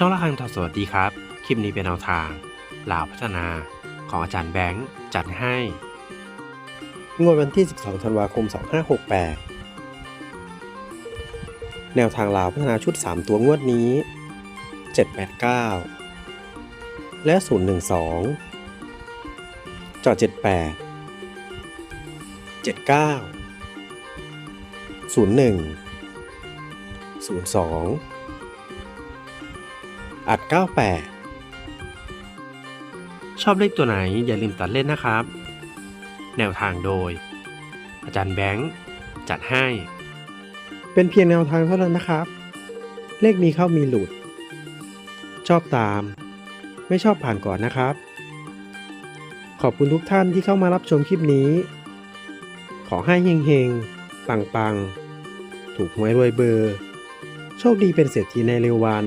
ช่องละคังทอสวัสดีครับ คลิปนี้เป็นแนวทางลาวพัฒนาของอาจารย์แบงค์จัดให้ งวดวันที่ 12 ธันวาคม 2568 แนวทางลาวพัฒนาชุด 3 ตัวงวดนี้ 789 และ 012 จอ78 79 01 02 อัด 98 ชอบเลขตัวไหนอย่าลืมตัดเล่นนะครับ แนวทางโดย อาจารย์แบงค์ จัดให้ เป็นเพียงแนวทางเท่านั้นนะครับ เลขมีเข้ามีหลุด ชอบตาม ไม่ชอบผ่านก่อนนะครับ ขอบคุณทุกท่านที่เข้ามารับชมคลิปนี้ ขอให้เฮงๆ ปังๆ ถูกหวยรวยเบอร์ โชคดีเป็นเศรษฐีในเร็ววัน